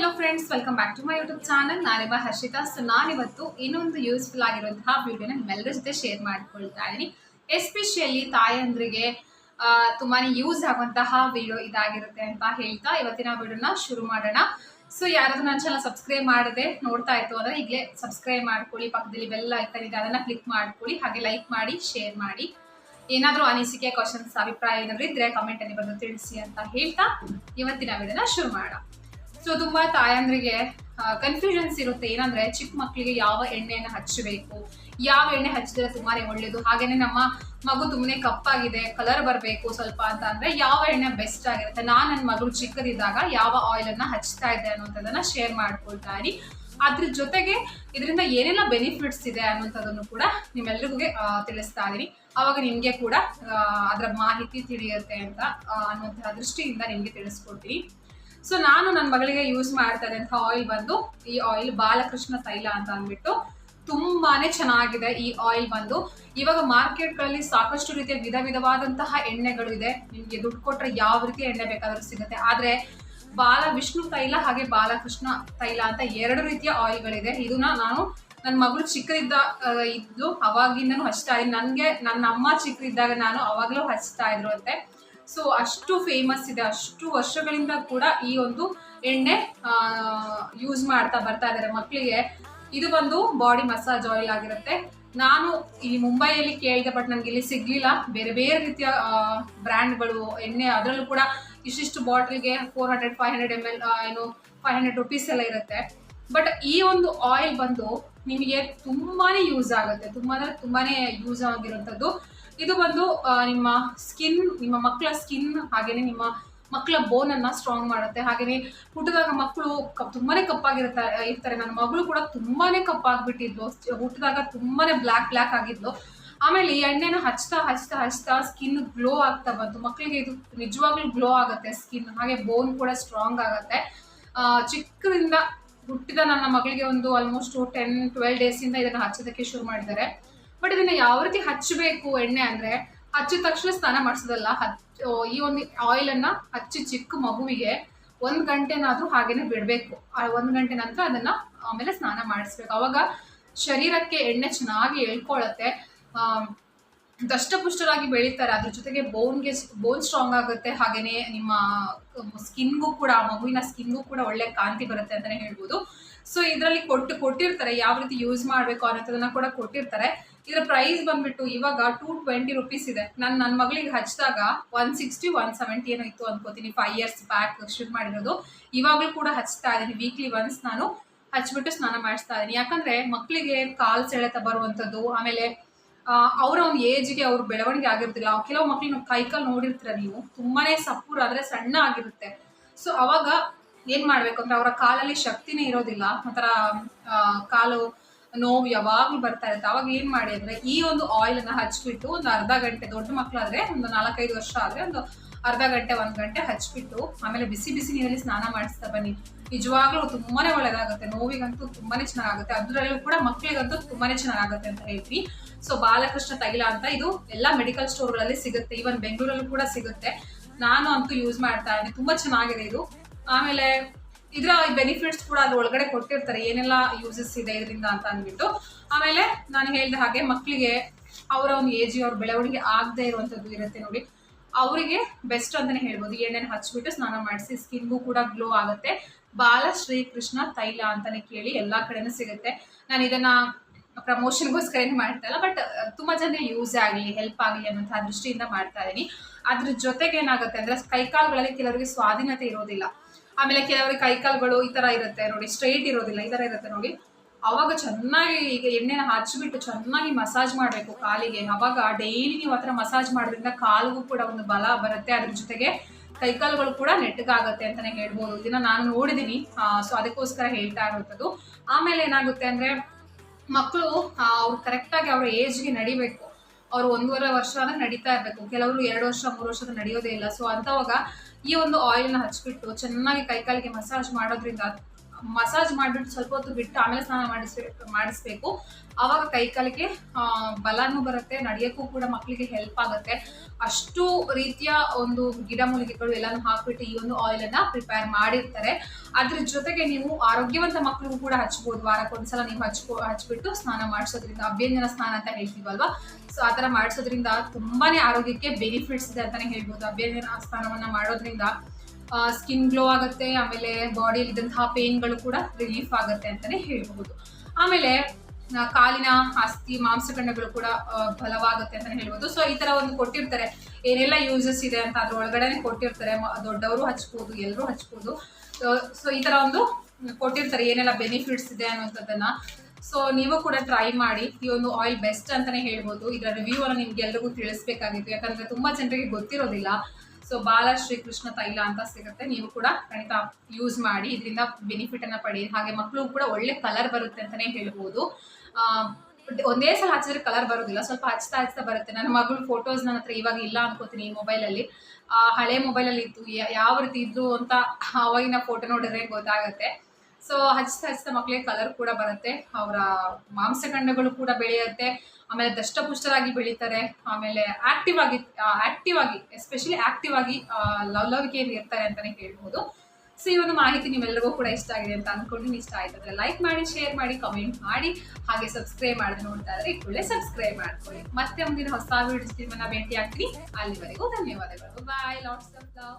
Hello friends welcome back to my YouTube channel ನಾನಿವ Harshita. So ನಾನಿವತ್ತು ಇನ್ನೊಂದು useful ಆಗಿರುವಂತಹ ವಿಡಿಯೋನ ನಿಮ್ಮೆಲ್ಲರ ಜೊತೆ ಶೇರ್ ಮಾಡ್ಕೊಳ್ತಾ ಇದ್ದೀನಿ. ಎಸ್ಪೆಷಲಿ ತಾಯಂದ್ರಿಗೆ ತುಂಬಾನೇ ಯೂಸ್ ಆಗುವಂತಹ ವಿಡಿಯೋ ಇದಾಗಿರುತ್ತೆ ಅಂತ ಹೇಳ್ತಾ ಇವತ್ತಿನ ವಿಡಿಯೋನ ಶುರು ಮಾಡೋಣ. ಸೊ ಯಾರಾದ್ರೂ ನನ್ನ ಚಾನಲ್ ಸಬ್ಸ್ಕ್ರೈಬ್ ಮಾಡದೆ ನೋಡ್ತಾ ಇತ್ತು ಅಂದ್ರೆ ಈಗಲೇ ಸಬ್ಸ್ಕ್ರೈಬ್ ಮಾಡ್ಕೊಳ್ಳಿ. ಪಕ್ಕದಲ್ಲಿ ಬೆಲ್ಲ ಐಕನ್ ಇದೆ, ಅದನ್ನ ಕ್ಲಿಕ್ ಮಾಡ್ಕೊಳ್ಳಿ. ಹಾಗೆ ಲೈಕ್ ಮಾಡಿ ಶೇರ್ ಮಾಡಿ. ಏನಾದರೂ ಅನಿಸಿಕೆ ಕ್ವಶನ್ಸ್ ಅಭಿಪ್ರಾಯ ಏನಾದರೂ ಇದ್ರೆ ಕಮೆಂಟ್ ಅಲ್ಲಿ ಬಂದು ತಿಳಿಸಿ ಅಂತ ಹೇಳ್ತಾ ಇವತ್ತಿನ ವಿಡಿಯೋನ ಶುರು ಮಾಡೋಣ. ಸೊ ತುಂಬಾ ತಾಯಂದ್ರಿಗೆ ಕನ್ಫ್ಯೂಷನ್ಸ್ ಇರುತ್ತೆ. ಏನಂದ್ರೆ, ಚಿಕ್ಕ ಮಕ್ಕಳಿಗೆ ಯಾವ ಎಣ್ಣೆಯನ್ನ ಹಚ್ಚಬೇಕು? ಯಾವ ಎಣ್ಣೆ ಹಚ್ಚಿದ್ರೆ ತುಂಬಾನೇ ಒಳ್ಳೇದು? ಹಾಗೇನೆ ನಮ್ಮ ಮಗು ತುಂಬನೇ ಕಪ್ಪಾಗಿದೆ ಕಲರ್ ಬರಬೇಕು ಸ್ವಲ್ಪ ಅಂತ ಅಂದ್ರೆ ಯಾವ ಎಣ್ಣೆ ಬೆಸ್ಟ್ ಆಗಿರುತ್ತೆ? ನಾನು ನನ್ನ ಮಗಳು ಚಿಕ್ಕದಿದ್ದಾಗ ಯಾವ ಆಯಿಲ್ ಅನ್ನ ಹಚ್ತಾ ಇದ್ದೆ ಅನ್ನೋಂಥದ್ದನ್ನ ಶೇರ್ ಮಾಡ್ಕೊಳ್ತಾ ಇರಿ ಅದ್ರ ಜೊತೆಗೆ ಇದರಿಂದ ಏನೆಲ್ಲ ಬೆನಿಫಿಟ್ಸ್ ಇದೆ ಅನ್ನೋಂಥದ್ದನ್ನು ಕೂಡ ನಿಮ್ಮೆಲ್ರಿಗೂ ತಿಳಿಸ್ತಾ ಇದೀನಿ ಅವಾಗ ನಿಮಗೆ ಕೂಡ ಅದರ ಮಾಹಿತಿ ತಿಳಿಯುತ್ತೆ ಅಂತ ಅನ್ನುವಂತಹ ದೃಷ್ಟಿಯಿಂದ ನಿಮಗೆ ತಿಳಿಸ್ಕೊಡ್ತೀನಿ. ಸೊ ನಾನು ನನ್ನ ಮಗಳಿಗೆ ಯೂಸ್ ಮಾಡ್ತಾ ಇದ್ದಂಥ ಆಯಿಲ್ ಬಂದು, ಈ ಆಯಿಲ್ ಬಾಲಕೃಷ್ಣ ತೈಲ ಅಂತ ಅಂದ್ಬಿಟ್ಟು ತುಂಬಾನೇ ಚೆನ್ನಾಗಿದೆ ಈ ಆಯಿಲ್ ಬಂದು. ಇವಾಗ ಮಾರ್ಕೆಟ್ಗಳಲ್ಲಿ ಸಾಕಷ್ಟು ರೀತಿಯ ವಿಧ ವಿಧವಾದಂತಹ ಎಣ್ಣೆಗಳು ಇದೆ. ನಿಮಗೆ ದುಡ್ಡು ಕೊಟ್ಟರೆ ಯಾವ ರೀತಿ ಎಣ್ಣೆ ಬೇಕಾದ್ರೂ ಸಿಗುತ್ತೆ. ಆದ್ರೆ ಬಾಲ ವಿಷ್ಣು ತೈಲ ಹಾಗೆ ಬಾಲಕೃಷ್ಣ ತೈಲ ಅಂತ ಎರಡು ರೀತಿಯ ಆಯಿಲ್ಗಳಿದೆ ಇದನ್ನ ನಾನು ನನ್ನ ಮಗಳು ಚಿಕ್ಕದಿದ್ದ ಇದ್ದು ಅವಾಗಿಂದನೂ ಹಚ್ತಾ ಇದ್ದೀನಿ ನನಗೆ ನನ್ನ ಅಮ್ಮ ಚಿಕ್ಕದಿದ್ದಾಗ ನಾನು ಅವಾಗಲೂ ಹಚ್ತಾ ಇದ್ರು ಅಂತೆ. ಸೊ ಅಷ್ಟು ಫೇಮಸ್ ಇದೆ, ಅಷ್ಟು ವರ್ಷಗಳಿಂದ ಕೂಡ ಈ ಒಂದು ಎಣ್ಣೆ ಯೂಸ್ ಮಾಡ್ತಾ ಬರ್ತಾ ಇದ್ದಾರೆ ಮಕ್ಕಳಿಗೆ ಇದು ಬಂದು ಬಾಡಿ ಮಸಾಜ್ ಆಯಿಲ್ ಆಗಿರುತ್ತೆ. ನಾನು ಈ ಮುಂಬೈಯಲ್ಲಿ ಕೇಳಿದೆ ಬಟ್ ನನಗೆ ಇಲ್ಲಿ ಸಿಗ್ಲಿಲ್ಲ. ಬೇರೆ ಬೇರೆ ರೀತಿಯ ಬ್ರ್ಯಾಂಡ್ಗಳು, ಎಣ್ಣೆ ಅದರಲ್ಲೂ ಕೂಡ ಇಷ್ಟಿಷ್ಟು ಬಾಟ್ಲಿಗೆ four hundred five hundred M L ಏನು ಫೈವ್ ಹಂಡ್ರೆಡ್ ರುಪೀಸ್ ಎಲ್ಲ ಇರುತ್ತೆ. ಬಟ್ ಈ ಒಂದು ಆಯಿಲ್ ಬಂದು ನಿಮಗೆ ತುಂಬಾನೇ ಯೂಸ್ ಆಗುತ್ತೆ. ತುಂಬಾ ಅಂದ್ರೆ ಯೂಸ್ ಆಗಿರುವಂಥದ್ದು ಇದು ಬಂದು ನಿಮ್ಮ ಸ್ಕಿನ್ ನಿಮ್ಮ ಮಕ್ಕಳ ಸ್ಕಿನ್ ಹಾಗೇನೆ ನಿಮ್ಮ ಮಕ್ಕಳ ಬೋನ್ ಅನ್ನ ಸ್ಟ್ರಾಂಗ್ ಮಾಡುತ್ತೆ. ಹಾಗೇನೆ ಹುಟ್ಟಿದಾಗ ಮಕ್ಕಳು ತುಂಬಾನೇ ಕಪ್ಪಾಗಿರ್ತಾರೆ ಇರ್ತಾರೆ. ನನ್ನ ಮಗಳು ಕೂಡ ತುಂಬಾನೇ ಕಪ್ಪಾಗ್ಬಿಟ್ಟಿದ್ಲು. ಹುಟ್ಟಿದಾಗ ತುಂಬಾನೇ ಬ್ಲ್ಯಾಕ್ ಬ್ಲ್ಯಾಕ್ ಆಗಿದ್ಲು. ಆಮೇಲೆ ಈ ಎಣ್ಣೆನ ಹಚ್ತಾ ಹಚ್ತಾ ಹಚ್ತಾ ಸ್ಕಿನ್ ಗ್ಲೋ ಆಗ್ತಾ ಬಂತು. ಮಕ್ಕಳಿಗೆ ಇದು ನಿಜವಾಗ್ಲೂ ಗ್ಲೋ ಆಗುತ್ತೆ ಸ್ಕಿನ್ ಹಾಗೆ ಬೋನ್ ಕೂಡ ಸ್ಟ್ರಾಂಗ್ ಆಗುತ್ತೆ. ಚಿಕ್ಕದಿಂದ ಹುಟ್ಟಿದ ನನ್ನ ಮಗಳಿಗೆ ಒಂದು ಆಲ್ಮೋಸ್ಟ್ ಟೆನ್ ಟ್ವೆಲ್ ಡೇಸಿಂದ ಇದನ್ನ ಹಚ್ಚೋದಕ್ಕೆ ಶುರು ಮಾಡಿದ್ದಾರೆ. ಬಟ್ ಇದನ್ನ ಯಾವ ರೀತಿ ಹಚ್ಚಬೇಕು ಎಣ್ಣೆ ಅಂದರೆ ಹಚ್ಚಿದ ತಕ್ಷಣ ಸ್ನಾನ ಮಾಡಿಸೋದಲ್ಲ ಹಚ್ಚ ಈ ಒಂದು ಆಯಿಲ್ ಅನ್ನ ಹಚ್ಚಿ ಚಿಕ್ಕ ಮಗುವಿಗೆ ಒಂದು ಗಂಟೆನಾದರೂ ಹಾಗೇನೆ ಬಿಡಬೇಕು. ಒಂದ್ ಗಂಟೆ ನಂತರ ಅದನ್ನ ಆಮೇಲೆ ಸ್ನಾನ ಮಾಡಿಸ್ಬೇಕು. ಅವಾಗ ಶರೀರಕ್ಕೆ ಎಣ್ಣೆ ಚೆನ್ನಾಗಿ ಎಳ್ಕೊಳ್ಳುತ್ತೆ ದಷ್ಟಪುಷ್ಟರಾಗಿ ಬೆಳೀತಾರೆ. ಅದ್ರ ಜೊತೆಗೆ ಬೋನ್ಗೆ ಬೋನ್ ಸ್ಟ್ರಾಂಗ್ ಆಗುತ್ತೆ. ಹಾಗೇನೆ ನಿಮ್ಮ ಸ್ಕಿನ್ಗೂ ಕೂಡ, ಮಗುವಿನ ಸ್ಕಿನ್ಗೂ ಕೂಡ ಒಳ್ಳೆ ಕಾಂತಿ ಬರುತ್ತೆ ಅಂತಾನೆ ಹೇಳ್ಬೋದು. ಸೊ, ಇದರಲ್ಲಿ ಕೊಟ್ಟು ಕೊಟ್ಟಿರ್ತಾರೆ. ಯಾವ ರೀತಿ ಯೂಸ್ ಮಾಡಬೇಕು ಅನ್ನೋದನ್ನ ಕೂಡ ಕೊಟ್ಟಿರ್ತಾರೆ. ಇದರ ಪ್ರೈಸ್ ಬಂದ್ಬಿಟ್ಟು ಇವಾಗ ಟೂ ಟ್ವೆಂಟಿ ರುಪೀಸ್ ಇದೆ. ನಾನು ನನ್ನ ಮಗಳಿಗೆ ಹಚ್ಚಿದಾಗ ಒನ್ ಸಿಕ್ಸ್ಟಿ, ಒನ್ ಸೆವೆಂಟಿ ಏನೋ ಇತ್ತು ಅನ್ಕೋತೀನಿ. ಫೈವ್ ಇಯರ್ಸ್ ಬ್ಯಾಕ್ ಶುರು ಮಾಡಿರೋದು. ಇವಾಗಲೂ ಕೂಡ ಹಚ್ತಾ ಇದ್ದೀನಿ. ವೀಕ್ಲಿ ಒನ್ಸ್ ನಾನು ಹಚ್ಬಿಟ್ಟು ಸ್ನಾನ ಮಾಡಿಸ್ತಾ ಇದ್ದೀನಿ. ಯಾಕಂದ್ರೆ ಮಕ್ಕಳಿಗೆ ಕಾಲು ಸೆಳೆತ ಬರುವಂಥದ್ದು, ಆಮೇಲೆ ಅವರ ಒಂದು ಏಜ್ಗೆ ಅವ್ರ ಬೆಳವಣಿಗೆ ಆಗಿರ್ತಿಲ್ಲ. ಕೆಲವು ಮಕ್ಳು ಕೈಕಾಲು ನೋಡಿರ್ತೀರ ನೀವು? ತುಂಬಾನೇ ಸಪ್ಪೂರ್ ಆದ್ರೆ ಸಣ್ಣ ಆಗಿರುತ್ತೆ. ಸೊ ಅವಾಗ ಏನ್ ಮಾಡ್ಬೇಕು ಅಂದ್ರೆ ಅವರ ಕಾಲಲ್ಲಿ ಶಕ್ತಿನೇ ಇರೋದಿಲ್ಲ. ಒಂಥರ ಕಾಲು ನೋವು ಯಾವಾಗ್ಲೂ ಬರ್ತಾ ಇರುತ್ತೆ. ಅವಾಗ ಏನ್ ಮಾಡಿ ಅಂದ್ರೆ ಈ ಒಂದು ಆಯಿಲ್ ಅನ್ನ ಹಚ್ಬಿಟ್ಟು ಒಂದು ಅರ್ಧ ಗಂಟೆ, ದೊಡ್ಡ ಮಕ್ಕಳಾದರೆ ಒಂದು ನಾಲ್ಕೈದು ವರ್ಷ ಆದ್ರೆ ಒಂದು ಅರ್ಧ ಗಂಟೆ, ಒಂದ್ ಗಂಟೆ ಹಚ್ಬಿಟ್ಟು ಆಮೇಲೆ ಬಿಸಿ ಬಿಸಿ ನೀರಲ್ಲಿ ಸ್ನಾನ ಮಾಡಿಸ್ತಾ ಬನ್ನಿ. ನಿಜವಾಗ್ಲೂ ತುಂಬಾನೇ ಒಳ್ಳೇದಾಗುತ್ತೆ. ನೋವಿಗಂತೂ ತುಂಬಾನೇ ಚೆನ್ನಾಗುತ್ತೆ. ಅದರಲ್ಲೂ ಕೂಡ ಮಕ್ಕಳಿಗಂತೂ ತುಂಬಾನೇ ಚೆನ್ನಾಗುತ್ತೆ ಅಂತ ಹೇಳ್ತೀವಿ. ಸೊ ಬಾಲಕೃಷ್ಣ ತೈಲ ಅಂತ ಇದು ಎಲ್ಲ ಮೆಡಿಕಲ್ ಸ್ಟೋರ್ಗಳಲ್ಲಿ ಸಿಗುತ್ತೆ. ಈವನ್ ಬೆಂಗಳೂರಲ್ಲೂ ಕೂಡ ಸಿಗುತ್ತೆ. ನಾನು ಅಂತೂ ಯೂಸ್ ಮಾಡ್ತಾ ಇದ್ದೀನಿ. ತುಂಬಾ ಚೆನ್ನಾಗಿದೆ ಇದು. ಆಮೇಲೆ ಇದರ ಬೆನಿಫಿಟ್ಸ್ ಕೂಡ ಅದ್ರ ಒಳಗಡೆ ಕೊಟ್ಟಿರ್ತಾರೆ. ಏನೆಲ್ಲ ಯೂಸಸ್ ಇದೆ ಇದರಿಂದ ಅಂತ ಅಂದ್ಬಿಟ್ಟು. ಆಮೇಲೆ ನಾನು ಹೇಳಿದ ಹಾಗೆ ಮಕ್ಕಳಿಗೆ ಅವರ ಒಂದು ಏಜ್ ಅವ್ರ, ಬೆಳವಣಿಗೆ ಆಗದೆ ಇರುವಂಥದ್ದು ಇರುತ್ತೆ ನೋಡಿ. ಅವರಿಗೆ ಬೆಸ್ಟ್ ಅಂತಲೇ ಹೇಳ್ಬೋದು. ಎಣ್ಣೆನ ಹಚ್ಬಿಟ್ಟು ಸ್ನಾನ ಮಾಡಿಸಿ ಸ್ಕಿನ್ಗೂ ಕೂಡ ಗ್ಲೋ ಆಗುತ್ತೆ. ಬಾಲ ಶ್ರೀಕೃಷ್ಣ ತೈಲ ಅಂತಾನೆ ಕೇಳಿ ಎಲ್ಲಾ ಕಡೆನೂ ಸಿಗುತ್ತೆ. ನಾನು ಇದನ್ನ ಪ್ರಮೋಷನ್ಗೋಸ್ಕರ ಏನು ಮಾಡ್ತಾ ಇಲ್ಲ ಬಟ್ ತುಂಬ ಜನ ಯೂಸ್ ಆಗಲಿ ಹೆಲ್ಪ್ ಆಗಲಿ ಅನ್ನೋಂಥ ದೃಷ್ಟಿಯಿಂದ ಮಾಡ್ತಾ ಇದ್ದೀನಿ ಅದ್ರ ಜೊತೆಗೆ ಏನಾಗುತ್ತೆ ಅಂದ್ರೆ ಕೈಕಾಲುಗಳಲ್ಲಿ ಕೆಲವರಿಗೆ ಸ್ವಾಧೀನತೆ ಇರೋದಿಲ್ಲ. ಆಮೇಲೆ ಕೆಲವರಿಗೆ ಕೈಕಾಲುಗಳು ಈ ತರ ಇರುತ್ತೆ ನೋಡಿ ಸ್ಟ್ರೈಟ್ ಇರೋದಿಲ್ಲ, ಈ ಥರ ಇರುತ್ತೆ ನೋಡಿ. ಅವಾಗ ಚೆನ್ನಾಗಿ ಈಗ ಎಣ್ಣೆನ ಹಚ್ಚಿಬಿಟ್ಟು ಚೆನ್ನಾಗಿ ಮಸಾಜ್ ಮಾಡಬೇಕು ಕಾಲಿಗೆ. ಅವಾಗ ಡೈಲಿ ನೀವು ಹತ್ರ ಮಸಾಜ್ ಮಾಡೋದ್ರಿಂದ ಕಾಲಿಗೂ ಕೂಡ ಒಂದು ಬಲ ಬರುತ್ತೆ. ಅದ್ರ ಜೊತೆಗೆ ಕೈಕಾಲುಗಳು ಕೂಡ ನೆಟ್ಟಗಾಗತ್ತೆ ಅಂತಾನೆ ಹೇಳ್ಬೋದು. ಇದನ್ನ ನಾನು ನೋಡಿದೀನಿ. ಸೊ ಅದಕ್ಕೋಸ್ಕರ ಹೇಳ್ತಾ ಇರುವಂಥದ್ದು ಆಮೇಲೆ ಏನಾಗುತ್ತೆ ಅಂದ್ರೆ ಮಕ್ಕಳು ಅವ್ರು ಕರೆಕ್ಟಾಗಿ ಅವ್ರ ಏಜ್ಗೆ ನಡಿಬೇಕು. ಅವ್ರು ಒಂದೂವರೆ ವರ್ಷ ಅಂದ್ರೆ ನಡೀತಾ ಇರಬೇಕು. ಕೆಲವರು ಎರಡು ವರ್ಷ, ಮೂರು ವರ್ಷದ ನಡೆಯೋದೇ ಇಲ್ಲ. ಸೊ ಅಂಥವಾಗ ಈ ಒಂದು ಆಯಿಲ್ನ ಹಚ್ಬಿಟ್ಟು ಚೆನ್ನಾಗಿ ಕೈಕಾಲಿಗೆ ಮಸಾಜ್ ಮಾಡೋದ್ರಿಂದ ಮಸಾಜ್ ಮಾಡಿಬಿಟ್ಟು ಸ್ವಲ್ಪ ಹೊತ್ತು ಬಿಟ್ಟು ಆಮೇಲೆ ಸ್ನಾನ ಮಾಡಿಸ್ಬೇಕು ಮಾಡಿಸ್ಬೇಕು. ಆವಾಗ ಕೈ ಕಾಲಿಗೆ ಬಲನೂ ಬರುತ್ತೆ, ನಡೆಯೋಕ್ಕೂ ಕೂಡ ಮಕ್ಕಳಿಗೆ ಹೆಲ್ಪ್ ಆಗುತ್ತೆ. ಅಷ್ಟು ರೀತಿಯ ಒಂದು ಗಿಡಮೂಲಿಕೆಗಳು ಎಲ್ಲಾನು ಹಾಕ್ಬಿಟ್ಟು ಈ ಒಂದು ಆಯಿಲ್ ಅನ್ನ ಪ್ರಿಪೇರ್ ಮಾಡಿರ್ತಾರೆ. ಅದ್ರ ಜೊತೆಗೆ ನೀವು ಆರೋಗ್ಯವಂತ ಮಕ್ಕಳಿಗೂ ಕೂಡ ಹಚ್ಬೋದು. ವಾರಕ್ಕೊಂದ್ಸಲ ನೀವು ಹಚ್ಕೋ, ಹಚ್ಬಿಟ್ಟು ಸ್ನಾನ ಮಾಡಿಸೋದ್ರಿಂದ, ಅಭ್ಯಂಜನ ಸ್ನಾನ ಅಂತ ಹೇಳ್ತೀವಲ್ವಾ? ಸೊ ಆ ಥರ ಮಾಡಿಸೋದ್ರಿಂದ ತುಂಬಾನೇ ಆರೋಗ್ಯಕ್ಕೆ ಬೆನಿಫಿಟ್ಸ್ ಇದೆ ಅಂತಾನೆ ಹೇಳ್ಬೋದು. ಅಭ್ಯಂಜನ ಸ್ನಾನವನ್ನ ಮಾಡೋದ್ರಿಂದ ಸ್ಕಿನ್ ಗ್ಲೋ ಆಗುತ್ತೆ, ಆಮೇಲೆ ಬಾಡಿಯಲ್ಲಿ ಇದ್ದಂತಹ ಪೇನ್ಗಳು ಕೂಡ ರಿಲೀಫ್ ಆಗುತ್ತೆ ಅಂತಾನೆ ಹೇಳಬಹುದು. ಆಮೇಲೆ ಕಾಲಿನ ಅಸ್ಥಿ ಮಾಂಸಖಂಡಗಳು ಕೂಡ ಬಲವಾಗುತ್ತೆ ಅಂತ ಹೇಳ್ಬೋದು ಸೊ ಈ ತರ ಒಂದು ಕೊಟ್ಟಿರ್ತಾರೆ. ಏನೆಲ್ಲ ಯೂಸಸ್ ಇದೆ ಅಂತ ಅದ್ರ ಒಳಗಡೆನೆ ಕೊಟ್ಟಿರ್ತಾರೆ ದೊಡ್ಡವರು ಹಚ್ಬೋದು ಎಲ್ಲರೂ ಹಚ್ಬೋದು. ಸೊ ಈ ತರ ಒಂದು ಕೊಟ್ಟಿರ್ತಾರೆ. ಏನೆಲ್ಲ ಬೆನಿಫಿಟ್ಸ್ ಇದೆ ಅನ್ನೋಂಥದ್ದನ್ನ ಸೊ ನೀವು ಕೂಡ ಟ್ರೈ ಮಾಡಿ. ಈ ಒಂದು ಆಯಿಲ್ ಬೆಸ್ಟ್ ಅಂತಾನೆ ಹೇಳ್ಬೋದು ಇದರ ರಿವ್ಯೂ ಅನ್ನು ನಿಮ್ಗೆ ಎಲ್ರಿಗೂ ತಿಳಿಸ್ಬೇಕಾಗಿತ್ತು. ಯಾಕಂದ್ರೆ ತುಂಬಾ ಜನರಿಗೆ ಗೊತ್ತಿರೋದಿಲ್ಲ. ಸೊ ಬಾಲ ಶ್ರೀಕೃಷ್ಣ ತೈಲ ಅಂತ ಸಿಗುತ್ತೆ. ನೀವು ಕೂಡ ಖಂಡಿತ ಯೂಸ್ ಮಾಡಿ ಇದರಿಂದ ಬೆನಿಫಿಟ್ ಅನ್ನ ಪಡಿ ಹಾಗೆ ಮಕ್ಕಳು ಕೂಡ ಒಳ್ಳೆ ಕಲರ್ ಬರುತ್ತೆ ಅಂತಾನೆ ಹೇಳ್ಬೋದು. ಒಂದೇ ಸಲ ಹಚ್ಚಿದ್ರೆ ಕಲರ್ ಬರೋದಿಲ್ಲ. ಸ್ವಲ್ಪ ಹಚ್ತಾ ಹಚ್ತಾ ಬರುತ್ತೆ. ನನ್ನ ಮಗಳು ಫೋಟೋಸ್ ನನ್ನ ಹತ್ರ ಇವಾಗ ಇಲ್ಲ ಅನ್ಕೋತೀನಿ ಈ ಮೊಬೈಲಲ್ಲಿ ಹಳೆ ಮೊಬೈಲಲ್ಲಿ ಇತ್ತು. ಯಾವ ರೀತಿ ಇದ್ರು ಅಂತ ಅವಾಗಿನ ಫೋಟೋ ನೋಡಿದ್ರೆ ಗೊತ್ತಾಗತ್ತೆ. ಸೊ ಹಚ್ತಾ ಹಚ್ತಾ ಮಕ್ಕಳಿಗೆ ಕಲರ್ ಕೂಡ ಬರುತ್ತೆ, ಅವರ ಮಾಂಸಖಂಡಗಳು ಕೂಡ ಬೆಳೆಯುತ್ತೆ, ಆಮೇಲೆ ದಷ್ಟಪುಷ್ಟರಾಗಿ ಬೆಳೀತಾರೆ, ಆಮೇಲೆ ಆಕ್ಟಿವ್ ಆಗಿ ಆಕ್ಟಿವ್ ಆಗಿ ಎಸ್ಪೆಷಲಿ ಆಕ್ಟಿವ್ ಆಗಿ ಲವಲವಿಕೆಯಲ್ಲಿ ಇರ್ತಾರೆ ಅಂತಾನೆ ಹೇಳ್ಬೋದು. ಸೊ ಈ ಒಂದು ಮಾಹಿತಿ ನಿಮ್ಮೆಲ್ಲರಿಗೂ ಕೂಡ ಇಷ್ಟ ಆಗಿದೆ ಅಂತ ಅನ್ಕೊಂಡು ಇಷ್ಟ ಆಯ್ತು ಲೈಕ್ ಮಾಡಿ ಶೇರ್ ಮಾಡಿ ಕಮೆಂಟ್ ಮಾಡಿ, ಹಾಗೆ ಸಬ್ಸ್ಕ್ರೈಬ್ ಮಾಡಿದ್ರೆ ನೋಡ್ತಾ ಇದ್ರೆ ಕೂಡಲೇ ಸಬ್ಸ್ಕ್ರೈಬ್ ಮಾಡ್ಕೊಳ್ಳಿ. ಮತ್ತೆ ಒಂದಿನ ಹೊಸ ವಿಡಿಯೋಸ್ ನಿಮ್ಮನ್ನ ಭೇಟಿ ಆಗ್ತೀನಿ ಅಲ್ಲಿವರೆಗೂ ಧನ್ಯವಾದಗಳು. ಬಾಯ್ ಲಾಟ್ಸ್ ಆಫ್ ಲವ್